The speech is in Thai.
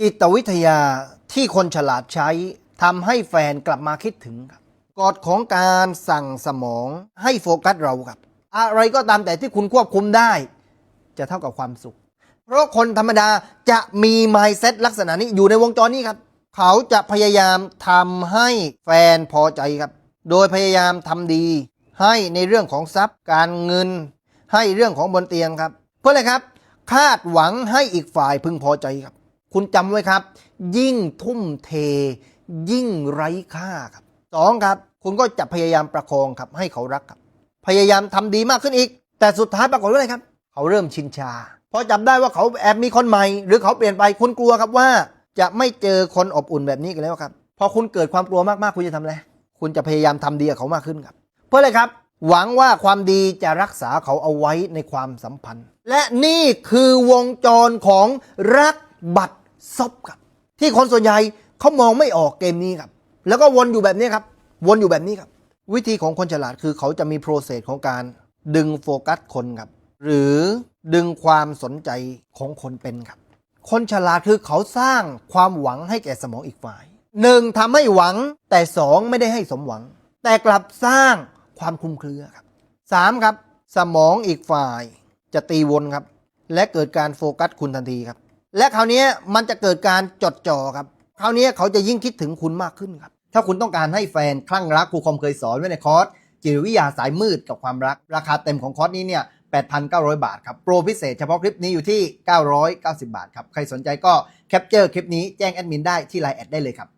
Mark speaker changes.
Speaker 1: จิตวิทยาที่คนฉลาดใช้ทำให้แฟนกลับมาคิดถึงครับกฎของการสั่งสมองให้โฟกัสเราครับ อะไรก็ตามแต่ที่คุณควบคุมได้ จะเท่ากับความสุข เพราะคนธรรมดาจะมี mindset ลักษณะนี้อยู่ในวงจรนี้ครับ เขาจะพยายามทำให้แฟนพอใจครับ โดยพยายามทำดี ให้ในเรื่องของทรัพย์การเงิน ให้เรื่องของบนเตียงครับ เพื่ออะไรครับ คาดหวังให้อีกฝ่ายพึงพอใจครับ คุณจำไว้ครับ ยิ่งทุ่มเท ยิ่งไร้ค่าครับสองครับ คุณก็จะพยายามประคองครับ ให้เขารักครับ พยายามทำดีมากขึ้นอีก แต่สุดท้ายปรากฏว่าอะไรครับ เขาเริ่มชินชาพอจับได้ว่าเขาแอบมีคนใหม่ หรือเขาเปลี่ยนไปคุณกลัวครับว่า จะไม่เจอคนอบอุ่นแบบนี้กันแล้วครับพอคุณเกิดความกลัวมากๆคุณจะทำอะไรคุณจะพยายามทำดีกับเขามากขึ้นครับ เพื่ออะไรครับ หวังว่าความดีจะรักษาเขาเอาไว้ในความสัมพันธ์ และนี่คือวงจรของรักบัตร ซบครับ ที่คนส่วนใหญ่เขามองไม่ออกเกมนี้ครับ แล้วก็วนอยู่แบบนี้ครับ วนอยู่แบบนี้ครับ วิธีของคนฉลาดคือเขาจะมีโปรเซสของการดึงโฟกัสคนครับ หรือดึงความสนใจของคนเป็นครับ คนฉลาดคือเขาสร้างความหวังให้แก่สมองอีกฝ่ายหนึ่งทำให้หวังแต่สองไม่ได้ให้สมหวัง แต่กลับสร้างความคลุมเครือครับสามครับ สมองอีกฝ่ายจะตีวนครับ และเกิดการโฟกัสคุณทันทีครับ และคราวนี้มันจะเกิดการจดจ่อครับ คราวนี้เขาจะยิ่งคิดถึงคุณมากขึ้นครับ ถ้าคุณต้องการให้แฟนคลั่งรักครูคอมเคยสอนไว้ในคอร์สจิตวิทยาสายมืดกับความรัก ราคาเต็มของคอร์สนี้เนี่ย 8,900 บาทครับ โปรพิเศษเฉพาะคลิปนี้อยู่ที่ 990 บาทครับ ใครสนใจก็แคปเจอร์คลิปนี้แจ้งแอดมินได้ที่ไลน์แอดได้เลยครับ